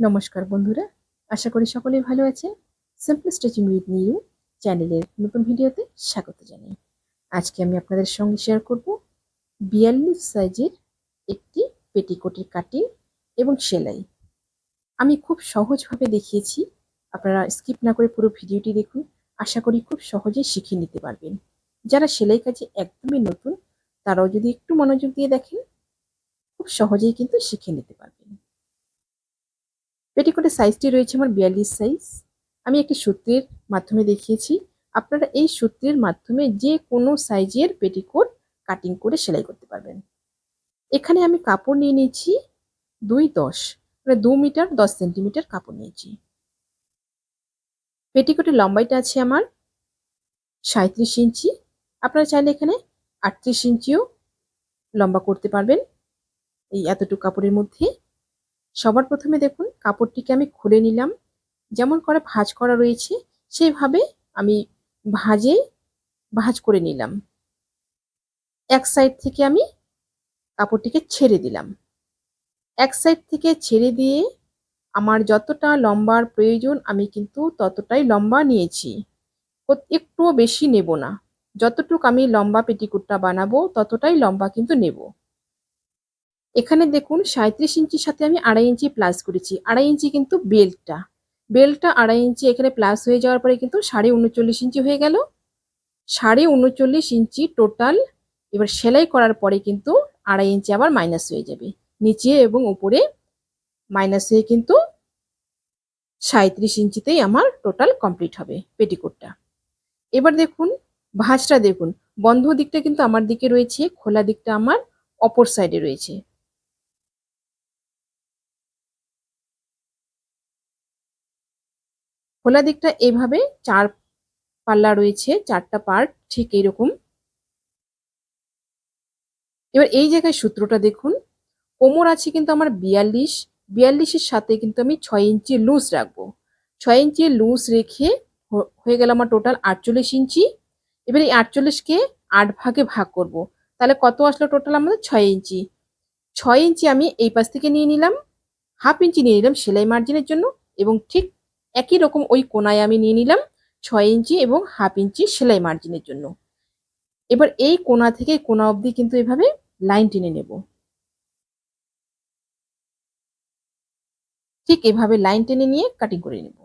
নমস্কার বন্ধুরা, আশা করি সকলেই ভালো আছেন। সিম্পল স্টিচিং উইথ নিউ চ্যানেলের নতুন ভিডিওতে স্বাগত জানাই। আজকে আমি আপনাদের সঙ্গে শেয়ার করব বিয়াল্লিশ সাইজের একটি পেটিকোটের কাটিং এবং সেলাই। আমি খুব সহজভাবে দেখিয়েছি, আপনারা স্কিপ না করে পুরো ভিডিওটি দেখুন। আশা করি খুব সহজেই শিখে নিতে পারবেন। যারা সেলাই কাজে একদমই নতুন, তারাও যদি একটু মনোযোগ দিয়ে দেখেন, খুব সহজেই কিন্তু শিখে নিতে পারবেন। পেটিকোটের সাইজটি রয়েছে আমার বিয়াল্লিশ সাইজ আমি একটি সূত্রের মাধ্যমে দেখিয়েছি। আপনারা এই সূত্রের মাধ্যমে যে কোনো সাইজের পেটিকোট কাটিং করে সেলাই করতে পারবেন। এখানে আমি কাপড় নিয়ে নিয়েছি দুই দশ মানে দু মিটার দশ সেন্টিমিটার কাপড় নিয়েছি। পেটিকোটের লম্বাইটা আছে আমার সাঁত্রিশ ইঞ্চি। আপনারা চাইলে এখানে আটত্রিশ ইঞ্চিও লম্বা করতে পারবেন এই এতটুকু কাপড়ের মধ্যে। সবার প্রথমে দেখুন, কাপড়টিকে আমি খুলে নিলাম। যেমন করে ভাঁজ করা রয়েছে সেইভাবে আমি ভাজে ভাঁজ করে নিলাম। এক সাইড থেকে আমি কাপড়টিকে ছেড়ে দিলাম। এক সাইড থেকে ছেড়ে দিয়ে আমার যতটা লম্বার প্রয়োজন, আমি কিন্তু ততটাই লম্বা নিয়েছি। একটুও বেশি নেব না। যতটুকু আমি লম্বা পেটিকুটটা বানাবো, ততটাই লম্বা কিন্তু নেব। এখানে দেখুন সাঁত্রিশ ইঞ্চির সাথে আমি আড়াই ইঞ্চি প্লাস করেছি। আড়াই ইঞ্চি কিন্তু বেল্টটা বেল্টটা আড়াই ইঞ্চি এখানে প্লাস হয়ে যাওয়ার পরে কিন্তু সাড়ে উনচল্লিশ ইঞ্চি হয়ে গেল। সাড়ে উনচল্লিশ ইঞ্চি টোটাল এবার সেলাই করার পরে কিন্তু আড়াই ইঞ্চি আবার মাইনাস হয়ে যাবে। নিচে এবং উপরে মাইনাস হয়ে কিন্তু সাঁত্রিশ ইঞ্চিতেই আমার টোটাল কমপ্লিট হবে পেটিকোটটা এবার দেখুন ভাঁজটা দেখুন। বন্ধ দিকটা কিন্তু আমার দিকে রয়েছে, খোলা দিকটা আমার অপর সাইডে রয়েছে। খোলা দিকটা এভাবে চার পাল্লা রয়েছে, চারটা পার্ট, ঠিক এইরকম। এবার এই জায়গায় সূত্রটা দেখুন। কোমর আছে কিন্তু আমার বিয়াল্লিশ, বিয়াল্লিশের সাথে কিন্তু আমি ছয় ইঞ্চি লুজ রাখব। ছয় ইঞ্চি লুজ রেখে হয়ে গেল আমার টোটাল আটচল্লিশ ইঞ্চি। এবার এই আটচল্লিশকে আট ভাগে ভাগ করব। তাহলে কত আসলো টোটাল আমাদের ছয় ইঞ্চি? ছয় ইঞ্চি আমি এই পাশ থেকে নিয়ে নিলাম, হাফ ইঞ্চি নিয়ে নিলাম সেলাই মার্জিনের জন্য এবং ঠিক একই রকম ওই কোনায় আমি নিয়ে নিলাম ছয় ইঞ্চি এবং হাফ ইঞ্চি সেলাই মার্জিনের জন্য। এবার এই কোনা থেকে কোনা অবধি কিন্তু এভাবে লাইন টেনে নেব। ঠিক এভাবে লাইন টেনে নিয়ে কাটিং করে নেব।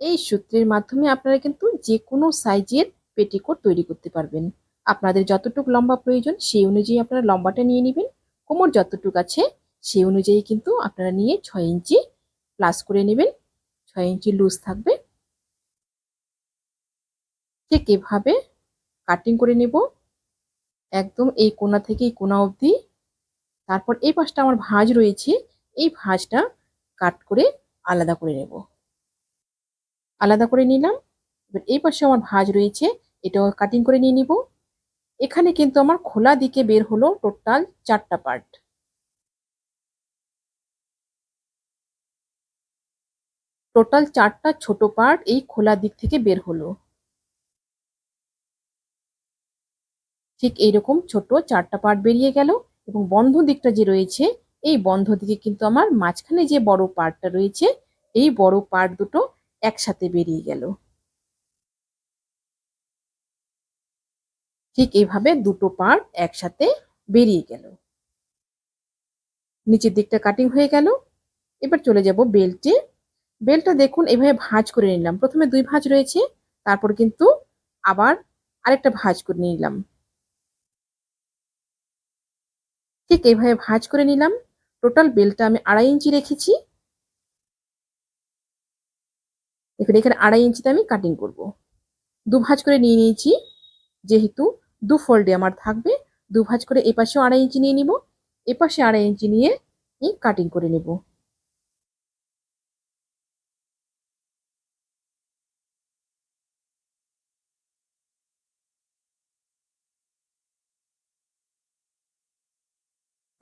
এই সূত্রের মাধ্যমে আপনারা কিন্তু যে কোনো সাইজের পেটিকোট তৈরি করতে পারবেন। আপনাদের যতটুকু লম্বা প্রয়োজন সেই অনুযায়ী আপনারা লম্বাটা নিয়ে নেবেন। কোমর যতটুকু আছে সেই অনুযায়ী কিন্তু আপনারা নিয়ে ছয় ইঞ্চি প্লাস করে নেবেন। ছয় ইঞ্চি লুজ থাকবে। ঠিক এভাবে কাটিং করে নেব। একদম এই কোনা থেকে এই কোনা অবধি। তারপর এই পাশটা আমার ভাঁজ রয়েছে, এই ভাঁজটা কাট করে আলাদা করে নেব। আলাদা করে নিলাম। এবার এই পাশে আমার ভাঁজ রয়েছে, এটাও কাটিং করে নিয়ে নিব। এখানে কিন্তু আমার খোলা দিকে বের হলো টোটাল চারটা পার্ট টোটাল চারটা ছোট পার্ট এই খোলা দিক থেকে বের হলো। ঠিক এইরকম ছোট চারটা পার্ট বেরিয়ে গেল এবং বন্ধ দিকটা যে রয়েছে, এই বন্ধ দিকে কিন্তু আমার মাঝখানে যে বড় পার্টটা রয়েছে, এই বড় পার্ট দুটো একসাথে বেরিয়ে গেল। ঠিক এইভাবে দুটো পার্ট একসাথে বেরিয়ে গেল। নিচের দিকটা কাটিং হয়ে গেল। এবার চলে যাব বেল্টে বেলটা দেখুন, এভাবে ভাঁজ করে নিলাম। প্রথমে দুই ভাঁজ রয়েছে, তারপর কিন্তু আবার আরেকটা ভাঁজ করে নিলাম। ঠিক এইভাবে ভাঁজ করে নিলাম। টোটাল বেলটা আমি আড়াই ইঞ্চি রেখেছি। দেখুন, এখানে আড়াই ইঞ্চিতে আমি কাটিং করব। দু ভাঁজ করে নিয়ে নিয়েছি, যেহেতু দু ফোল্ডে আমার থাকবে, দু ভাঁজ করে এপাশেও আড়াই ইঞ্চি নিয়ে নিব, এপাশে আড়াই ইঞ্চি নিয়ে কাটিং করে নেব।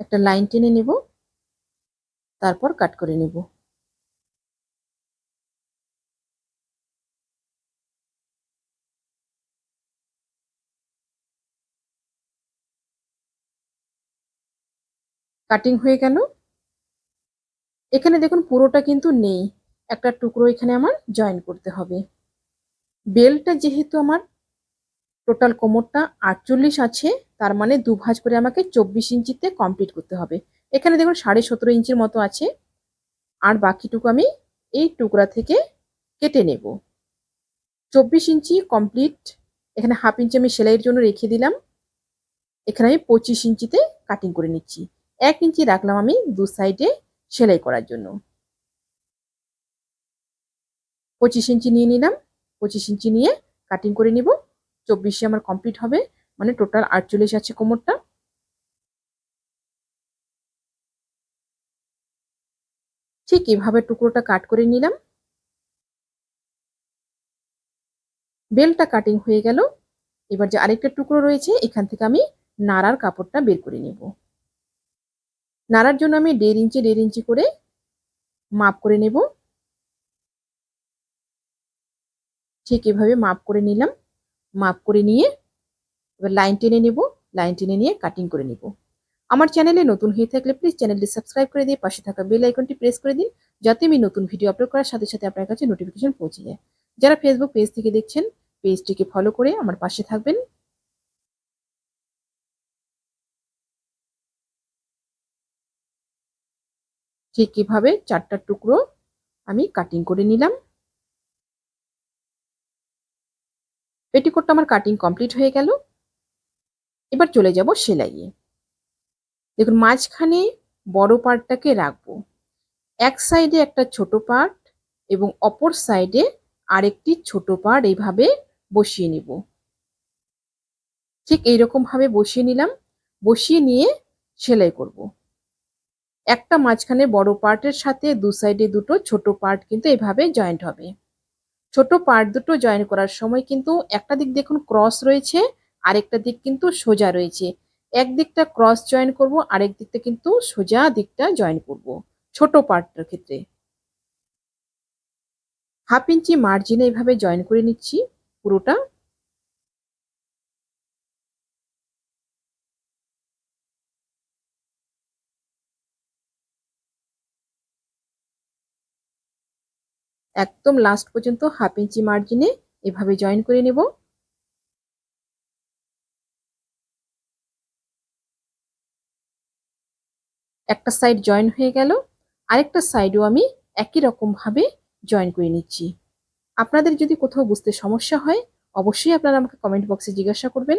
একটা লাইন টেনে নেব, তারপর কাট করে নেব। কাটিং হয়ে গেল। এখানে দেখুন পুরোটা কিন্তু নেই। একটা টুকরো এখানে আমার জয়েন করতে হবে। বেলটা যেহেতু আমার টোটাল কোমরটা আটচল্লিশ আছে, তার মানে দু ভাঁজ করে আমাকে চব্বিশ ইঞ্চিতে কমপ্লিট করতে হবে। এখানে দেখুন সাড়ে সতেরো ইঞ্চির মতো আছে। আর বাকিটুকু আমি এই টুকরা থেকে কেটে নেব। চব্বিশ ইঞ্চি কমপ্লিট এখানে হাফ ইঞ্চি আমি সেলাইয়ের জন্য রেখে দিলাম। এখানে আমি পঁচিশ ইঞ্চিতে কাটিং করে নিচ্ছি। এক ইঞ্চি রাখলাম আমি দু সাইডে সেলাই করার জন্য। পঁচিশ ইঞ্চি নিয়ে নিলাম। পঁচিশ ইঞ্চি নিয়ে কাটিং করে নিব। চব্বিশে আমার কমপ্লিট হবে। মানে টোটাল আটচল্লিশ আছে কোমরটা। ঠিক এভাবে টুকরোটা কাট করে নিলাম। বেলটা কাটিং হয়ে গেল। এবার যে আরেকটা টুকরো রয়েছে, এখান থেকে আমি নাড়ার কাপড়টা বের করে নেব। নাড়ার জন্য আমি দেড় ইঞ্চি দেড় ইঞ্চি করে মাপ করে নেব। ঠিক এভাবে মাপ করে নিলাম। মাপ করে নিয়ে এবার লাইন টেনে নেব লাইন টেনে নিয়ে কাটিং করে নেব। আমার চ্যানেলে নতুন হয়ে থাকলে প্লিজ চ্যানেলটি সাবস্ক্রাইব করে দিয়ে পাশে থাকা বেল আইকনটি প্রেস করে দিন, যাতে আমি নতুন ভিডিও আপলোড করার সাথে সাথে আপনার কাছে নোটিফিকেশন পৌঁছে যায়। যারা ফেসবুক পেজ থেকে দেখছেন পেজটিকে ফলো করে আমার পাশে থাকবেন। ঠিক কীভাবে চারটা টুকরো আমি কাটিং করে নিলাম। পেটিকোটটা আমার কাটিং কমপ্লিট হয়ে গেল। এবার চলে যাব সেলাইয়ে। দেখুন, মাঝখানে বড় পার্টটাকে রাখব। এক সাইডে একটা ছোট পার্ট এবং অপর সাইডে আরেকটি ছোট পার্ট এইভাবে বসিয়ে নিব। ঠিক এইরকমভাবে বসিয়ে নিলাম। বসিয়ে নিয়ে সেলাই করব। একটা মাঝখানে বড় পার্টের সাথে দু সাইডে দুটো ছোট পার্ট কিন্তু এভাবে জয়েন্ট হবে। ছোট পার্ট দুটো জয়েন করার সময় কিন্তু একটা দিক দেখুন ক্রস রয়েছে, আরেকটা দিক কিন্তু সোজা রয়েছে। এক দিকটা ক্রস জয়েন করব, আরেক দিকটা কিন্তু সোজা দিকটা জয়েন করব, ছোট পার্টটার ক্ষেত্রে। হাফ ইঞ্চি মার্জিনে এইভাবে জয়েন করে নিচ্ছি, পুরোটা একদম লাস্ট পর্যন্ত হাফ ইঞ্চি মার্জিনে এভাবে জয়েন করে নেব। একটা সাইড জয়েন হয়ে গেল, আরেকটা সাইডও আমি একই রকম ভাবে জয়েন করে নিচ্ছি। আপনাদের যদি কোথাও বুঝতে সমস্যা হয়, অবশ্যই আপনারা আমাকে কমেন্ট বক্সে জিজ্ঞাসা করবেন।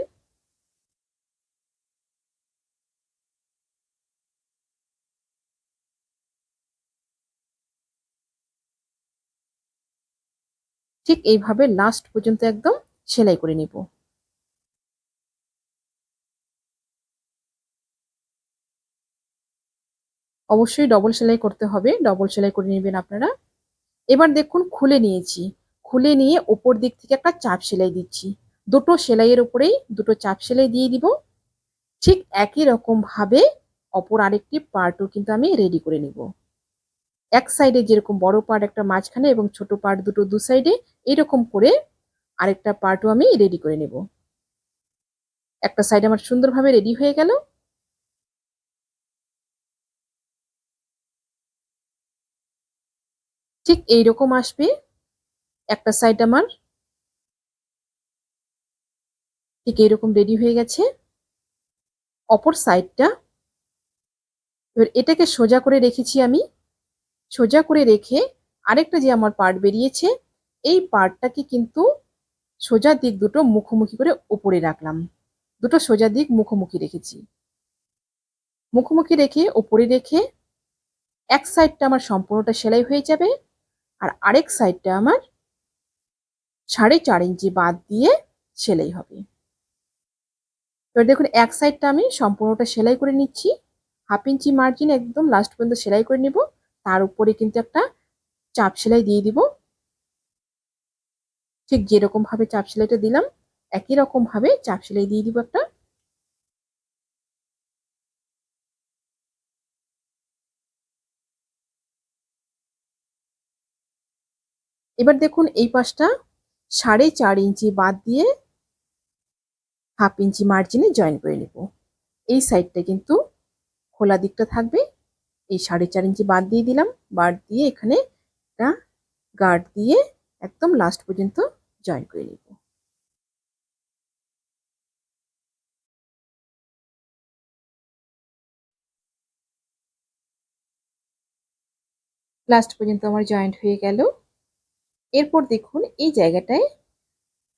ঠিক এইভাবে লাস্ট পর্যন্ত একদম সেলাই করে নিব। অবশ্যই ডবল সেলাই করতে হবে ডবল সেলাই করে নেবেন আপনারা। এবার দেখুন খুলে নিয়েছি। খুলে নিয়ে ওপর দিক থেকে একটা চাপ সেলাই দিচ্ছি। দুটো সেলাইয়ের উপরেই দুটো চাপ সেলাই দিয়ে দিব। ঠিক একই রকম ভাবে অপর আরেকটি পার্টও কিন্তু আমি রেডি করে নিব। এক সাইডে যেরকম বড় পার্ট একটা মাঝখানে এবং ছোট পার্ট দুটো দু সাইডে এরকম করে আরেকটা পার্টও আমি রেডি করে নেব। একটা সাইড আমার সুন্দরভাবে রেডি হয়ে গেল। ঠিক এইরকম আসবে। একটা সাইড আমার ঠিক এইরকম রেডি হয়ে গেছে। অপর সাইডটা এবার এটাকে সোজা করে রেখেছি আমি। সোজা করে রেখে আরেকটা যে আমার পার্ট বেরিয়েছে এই পার্টটাকে কিন্তু সোজা দিক দুটো মুখোমুখি করে উপরে রাখলাম। দুটো সোজা দিক মুখোমুখি রেখেছি। মুখোমুখি রেখে ওপরে রেখে এক সাইডটা আমার সম্পূর্ণটা সেলাই হয়ে যাবে আর আরেক সাইডটা আমার সাড়ে চার ইঞ্চি বাদ দিয়ে সেলাই হবে। এবার দেখুন, এক সাইডটা আমি সম্পূর্ণটা সেলাই করে নিচ্ছি। হাফ ইঞ্চি মার্জিন একদম লাস্ট পর্যন্ত সেলাই করে নিব। তার উপরে কিন্তু একটা চাপ সেলাই দিয়ে দিব। ঠিক যেরকম ভাবে চাপ সেলাইটা দিলাম, একই রকম ভাবে চাপ সেলাই দিয়ে দিব একটা। এবার দেখুন এই পাশটা সাড়ে চার ইঞ্চি বাদ দিয়ে হাফ ইঞ্চি মার্জিনে জয়েন করে নেব। এই সাইডটা কিন্তু খোলা দিকটা থাকবে। এই সাড়ে চার ইঞ্চি বাদ দিয়ে দিলাম। বাদ দিয়ে এখানে একটা গার্ড দিয়ে একদম লাস্ট পর্যন্ত জয়েন করে নিব। লাস্ট পর্যন্ত আমার জয়েন্ট হয়ে গেল। এরপর দেখুন, এই জায়গাটায়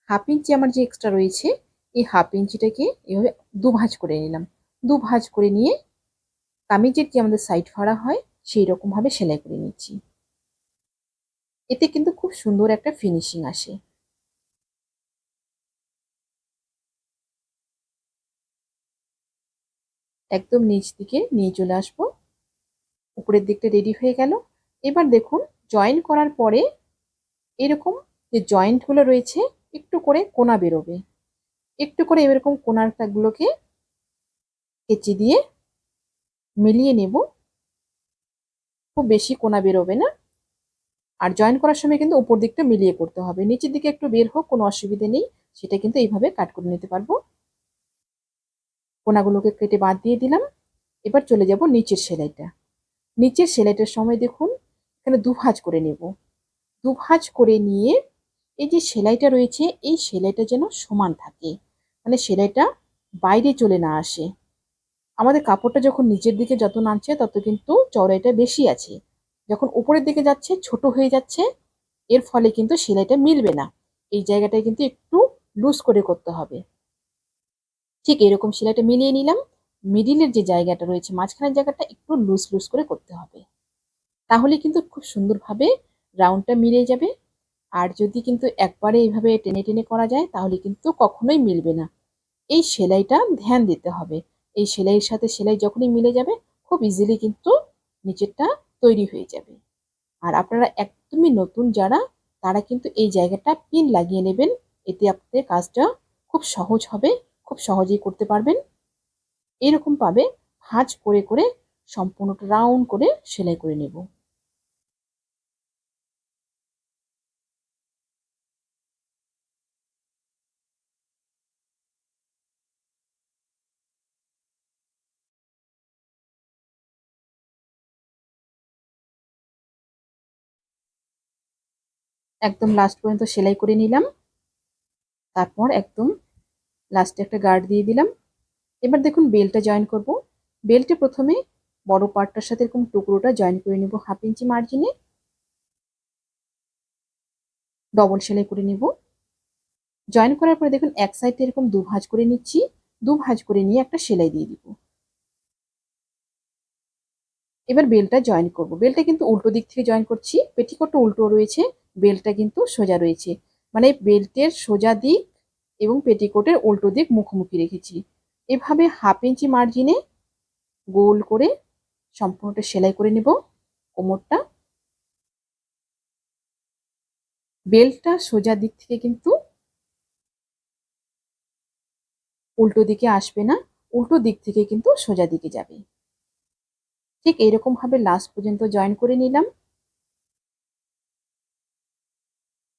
হাফ ইঞ্চি আমার যে এক্সট্রা রয়েছে, এই হাফ ইঞ্চিটাকে এভাবে দু ভাঁজ করে নিলাম। দু ভাঁজ করে নিয়ে কামিজের যে আমাদের সাইড ফাড়া হয়, সেই রকমভাবে সেলাই করে নিচ্ছি। এতে কিন্তু খুব সুন্দর একটা ফিনিশিং আসে। একদম নিচ দিকে নিয়ে চলে আসব। উপরের দিকটা রেডি হয়ে গেল। এবার দেখুন জয়েন করার পরে এরকম যে জয়েন্টগুলো রয়েছে, একটু করে কোনা বেরোবে। একটু করে এরকম কোনারটাগুলোকে কেচি দিয়ে মিলিয়ে নেব। খুব বেশি কোনা বেরোবে না। আর জয়েন করার সময় কিন্তু উপর দিকটা মিলিয়ে করতে হবে। নিচের দিকে একটু বের হোক, কোনো অসুবিধে নেই। সেটা কিন্তু এইভাবে কাট করে নিতে পারব। কোনাগুলোকে কেটে বাদ দিয়ে দিলাম। এবার চলে যাব নিচের সেলাইটা। নিচের সেলাইটার সময় দেখুন, এখানে দু ভাঁজ করে নেব। দু ভাঁজ করে নিয়ে এই যে সেলাইটা রয়েছে, এই সেলাইটা যেন সমান থাকে। মানে সেলাইটা বাইরে চলে না আসে। আমাদের কাপড়টা যখন নিচের দিকে যত নামছে, তত কিন্তু চওড়াইটা বেশি আছে। যখন উপরের দিকে যাচ্ছে, ছোট হয়ে যাচ্ছে, এর ফলে কিন্তু সেলাইটা মিলবে না। এই জায়গাটায় কিন্তু একটু লুজ করে করতে হবে। ঠিক এরকম সেলাইটা মিলিয়ে নিলাম। মিডিলের যে জায়গাটা রয়েছে, মাঝখানের জায়গাটা একটু লুজ লুজ করে করতে হবে। তাহলে কিন্তু খুব সুন্দরভাবে রাউন্ডটা মিলে যাবে। আর যদি কিন্তু একবারে এইভাবে টেনে টেনে করা যায়, তাহলে কিন্তু কখনোই মিলবে না। এই সেলাইটা ধ্যান দিতে হবে। এই সেলাইয়ের সাথে সেলাই যখনই মিলে যাবে, খুব ইজিলি কিন্তু নিচেরটা তৈরি হয়ে যাবে। আর আপনারা একদমই নতুন যারা, তারা কিন্তু এই জায়গাটা পিন লাগিয়ে নেবেন। এতে আপনাদের কাজটা খুব সহজ হবে। খুব সহজেই করতে পারবেন। এরকম পাবে ভাঁজ করে করে সম্পূর্ণটা রাউন্ড করে সেলাই করে নেব। একদম লাস্ট পর্যন্ত সেলাই করে নিলাম। তারপর একদম লাস্টে একটা গার্ড দিয়ে দিলাম। এবার দেখুন বেলটা জয়েন করব। বেলটে প্রথমে বড় পার্টটার সাথে এরকম টুকরোটা জয়েন করে নেব। হাফ ইঞ্চি মার্জিনে ডবল সেলাই করে নেব। জয়েন করার পরে দেখুন, এক সাইডে এরকম দু ভাঁজ করে নিচ্ছি। দু ভাঁজ করে নিয়ে একটা সেলাই দিয়ে দিব। এবার বেলটা জয়েন করব। বেলটা কিন্তু উল্টো দিক থেকে জয়েন করছি। পেটিকোটটা উল্টো রয়েছে। বেলটা কিন্তু সোজা রয়েছে। মানে বেল্টের সোজা দিক এবং পেটিকোটের উল্টো দিক মুখোমুখি রেখেছি। এভাবে হাফ ইঞ্চি মার্জিনে গোল করে সম্পূর্ণটা সেলাই করে নেব। কোমরটা। বেল্টটা সোজা দিক থেকে কিন্তু উল্টো দিকে আসবে না, উল্টো দিক থেকে কিন্তু সোজা দিকে যাবে। ঠিক এইরকম ভাবে লাস্ট পর্যন্ত জয়েন করে নিলাম।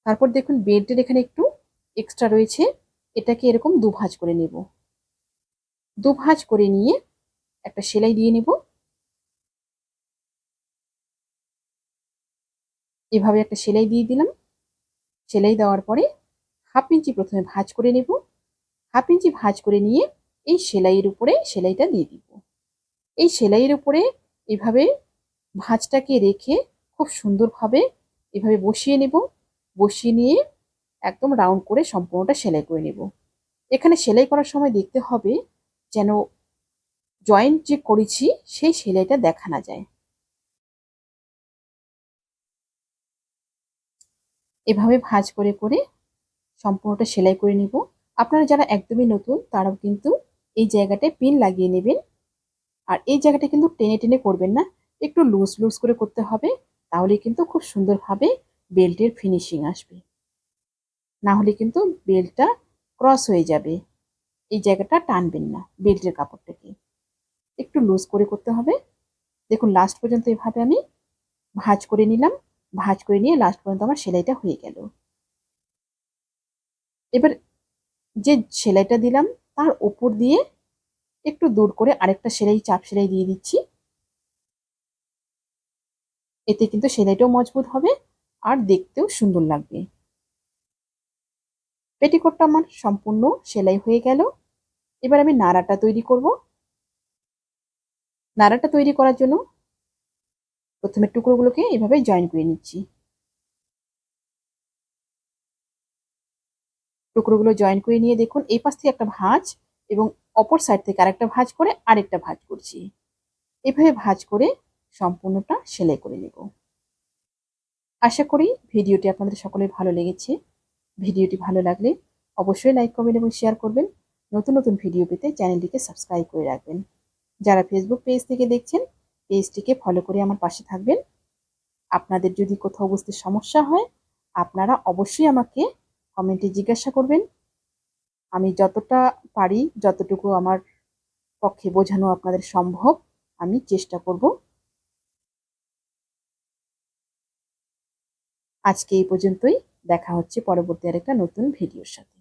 তারপর দেখুন বেল্টের এখানে একটু এক্সট্রা রয়েছে। এটাকে এরকম দু ভাঁজ করে নেব। দু ভাঁজ করে নিয়ে একটা সেলাই দিয়ে নেব। এভাবে একটা সেলাই দিয়ে দিলাম। সেলাই দেওয়ার পরে হাফ ইঞ্চি প্রথমে ভাঁজ করে নেব। হাফ ইঞ্চি ভাঁজ করে নিয়ে এই সেলাইয়ের উপরে সেলাইটা দিয়ে দিব। এই সেলাইয়ের উপরে এভাবে ভাঁজটাকে রেখে খুব সুন্দরভাবে এভাবে বসিয়ে নেব। বসিয়ে নিয়ে একদম রাউন্ড করে সম্পূর্ণটা সেলাই করে নেব। এখানে সেলাই করার সময় দেখতে হবে যেন জয়েন্ট যে করেছি, সেই সেলাইটা দেখা না যায়। এভাবে ভাঁজ করে করে সম্পূর্ণটা সেলাই করে নিব। আপনারা যারা একদমই নতুন, তারাও কিন্তু এই জায়গাটায় পিন লাগিয়ে নেবেন। আর এই জায়গাটা কিন্তু টেনে টেনে করবেন না। একটু লুজ লুজ করে করতে হবে তাহলে কিন্তু খুব সুন্দরভাবে বেল্টের ফিনিশিং আসবে। না হলে কিন্তু বেল্টটা ক্রস হয়ে যাবে। এই জায়গাটা টানবেন না বেল্টের কাপড়টাকে। একটু লুজ করে করতে হবে। দেখুন লাস্ট পর্যন্ত এভাবে আমি ভাঁজ করে নিলাম। ভাঁজ করে নিয়ে লাস্ট পর্যন্ত আমার সেলাইটা হয়ে গেল। এবার যে সেলাইটা দিলাম, তার ওপর দিয়ে একটু দূর করে আরেকটা সেলাই, চাপ সেলাই দিয়ে দিচ্ছি। এতে কিন্তু সেলাইটাও মজবুত হবে আর দেখতেও সুন্দর লাগবে। পেটিকোটটা আমার সম্পূর্ণ সেলাই হয়ে গেল। এবার আমি নাড়াটা তৈরি করব। নাড়াটা তৈরি করার জন্য প্রথমে টুকরোগুলোকে এভাবে জয়েন করে নিচ্ছি। টুকরোগুলো জয়েন করে নিয়ে দেখুন, এই পাশ থেকে একটা ভাঁজ এবং অপর সাইড থেকে আরেকটা ভাঁজ করে আরেকটা ভাঁজ করছি। এভাবে ভাঁজ করে সম্পূর্ণটা সেলাই করে নেব। আশা করি ভিডিওটি আপনাদের সকলের ভালো লেগেছে। ভিডিওটি ভালো লাগলে অবশ্যই লাইক, কমেন্ট এবং শেয়ার করবেন। নতুন নতুন ভিডিও পেতে চ্যানেলটিকে সাবস্ক্রাইব করে রাখবেন। যারা ফেসবুক পেজ থেকে দেখছেন পেজটিকে ফলো করে আমার পাশে থাকবেন। আপনাদের যদি কোথাও বুঝতে সমস্যা হয়, আপনারা অবশ্যই আমাকে কমেন্টে জিজ্ঞাসা করবেন। আমি যতটা পারি, যতটুকু আমার পক্ষে বোঝানো আপনাদের সম্ভব, আমি চেষ্টা করব। আজকে এই পর্যন্তই। দেখা হচ্ছে পরবর্তী আরেকটা নতুন ভিডিওর সাথে।